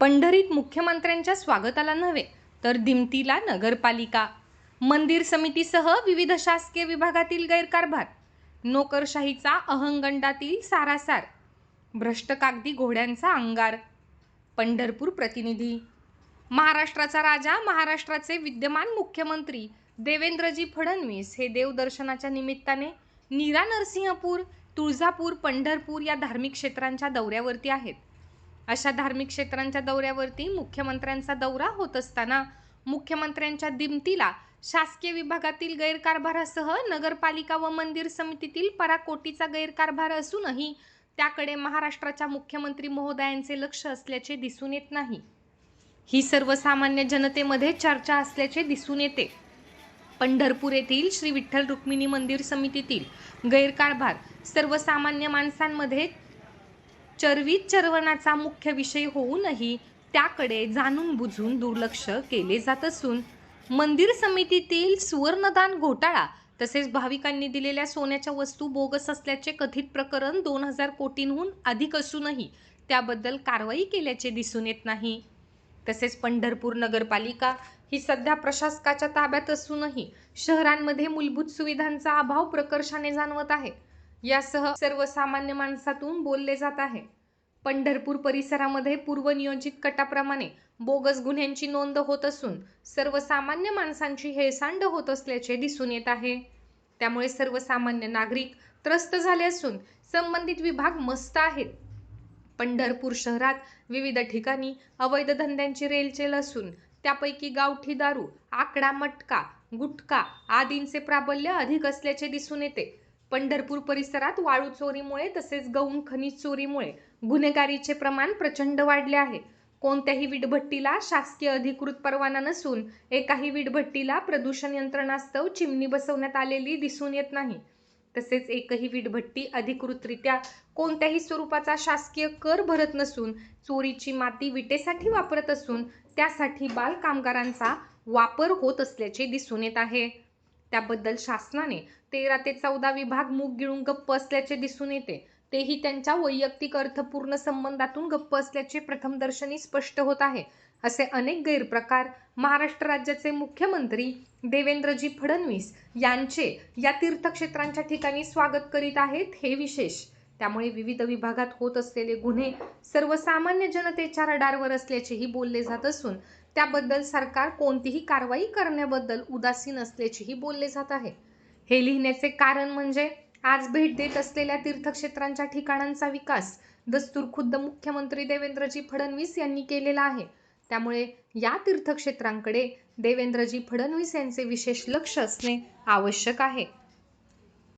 पंढरीत मुख्यमंत्र्यांच्या स्वागताला नव्हे तर दिमतीला नगरपालिका. मंदिर समितीसह विविध शासकीय विभागातील गैरकारभार. नोकरशाहीचा अहंगंडातील सारासार. भ्रष्ट कागदी घोड्यांचा अंगार. पंढरपूर प्रतिनिधी. महाराष्ट्राचा राजा महाराष्ट्राचे विद्यमान मुख्यमंत्री देवेंद्रजी फडणवीस हे देवदर्शनाच्या निमित्ताने नीरा नरसिंहपूर तुळजापूर पंढरपूर या धार्मिक क्षेत्रांच्या दौऱ्यावरती आहेत. अशा धार्मिक क्षेत्रांच्या दौऱ्यावरती मुख्यमंत्र्यांचा दौरा होत असताना मुख्यमंत्र्यांच्या दिमतीला शासकीय विभागातील गैरकारभारासह नगरपालिका व मंदिर समितीतील पराकोटीचा गैरकारभार असूनही त्याकडे महाराष्ट्राच्या मुख्यमंत्री महोदयांचे लक्ष असल्याचे दिसून येत नाही. ही सर्वसामान्य जनतेमध्ये चर्चा असल्याचे दिसून येते. पंढरपूर येथील श्री विठ्ठल रुक्मिणी मंदिर समितीतील गैरकारभार सर्वसामान्य माणसांमध्ये चरवीत चरवणाचा मुख्य विषय होऊनही त्याकडे जाणून बुजून दुर्लक्ष केले जात असून मंदिर समितीतील सुवर्णदान घोटाळा तसेच भाविकांनी दिलेल्या सोन्याच्या वस्तू बोगस असल्याचे कथित प्रकरण दोन हजार कोटींहून अधिक असूनही त्याबद्दल कारवाई केल्याचे दिसून येत नाही. तसेच पंढरपूर नगरपालिका ही सध्या प्रशासकाच्या ताब्यात असूनही शहरांमध्ये मूलभूत सुविधांचा अभाव प्रकर्षाने जाणवत आहे. यासह सर्वसामान्य माणसातून बोलले जात आहे. पंढरपूर परिसरामध्ये पूर्वनियोजित कटाप्रमाणे बोगस गुन्ह्यांची नोंद होत असून सर्वसामान्य माणसांची हेळसांड होत असल्याचे दिसून येत आहे. त्यामुळे सर्वसामान्य नागरिक त्रस्त झाले असून संबंधित विभाग मस्त आहेत. पंढरपूर शहरात विविध ठिकाणी अवैध धंद्यांची रेलचेल असून त्यापैकी गावठी दारू आकडा मटका गुटखा आदींचे प्राबल्य अधिक असल्याचे दिसून येते. पंढरपूर परिसरात वाळू चोरीमुळे तसेच गौण खनिज चोरीमुळे गुन्हेगारीचे प्रमाण प्रचंड वाढले आहे. कोणत्याही वीटभट्टीला शासकीय अधिकृत परवाना नसून एकाही वीटभट्टीला प्रदूषण यंत्रणास्तव चिमणी बसवण्यात आलेली दिसून येत नाही. तसेच एकही वीटभट्टी अधिकृतरित्या कोणत्याही स्वरूपाचा शासकीय कर भरत नसून चोरीची माती विटेसाठी वापरत असून त्यासाठी बालकामगारांचा वापर होत असल्याचे दिसून येत आहे. त्याबद्दल शासनाने तेरा ते चौदा विभाग मूग गिळून गप्प असल्याचे दिसून येते. तेही त्यांच्या वैयक्तिक अर्थपूर्ण संबंधातून गप्प असल्याचे प्रथमदर्शनी स्पष्ट होत आहे. असे अनेक गैरप्रकार महाराष्ट्र राज्याचे मुख्यमंत्री देवेंद्रजी फडणवीस यांचे या तीर्थक्षेत्रांच्या ठिकाणी स्वागत करीत आहेत हे विशेष. त्यामुळे विविध विभागात होत असलेले गुन्हे सर्वसामान्य जनतेच्या रडारवर असल्याचेही बोलले जात असून त्याबद्दल सरकार कोणतीही कारवाई करण्याबद्दल उदासीन असल्याचेही बोलले जात आहे. हे लिहिण्याचे कारण म्हणजे आज भेट देत असलेल्या तीर्थक्षेत्रांच्या ठिकाणांचा विकास दस्तूर खुद्द मुख्यमंत्री देवेंद्रजी फडणवीस यांनी केलेला आहे. त्यामुळे या तीर्थक्षेत्रांकडे देवेंद्रजी फडणवीस यांचे विशेष लक्ष असणे आवश्यक आहे.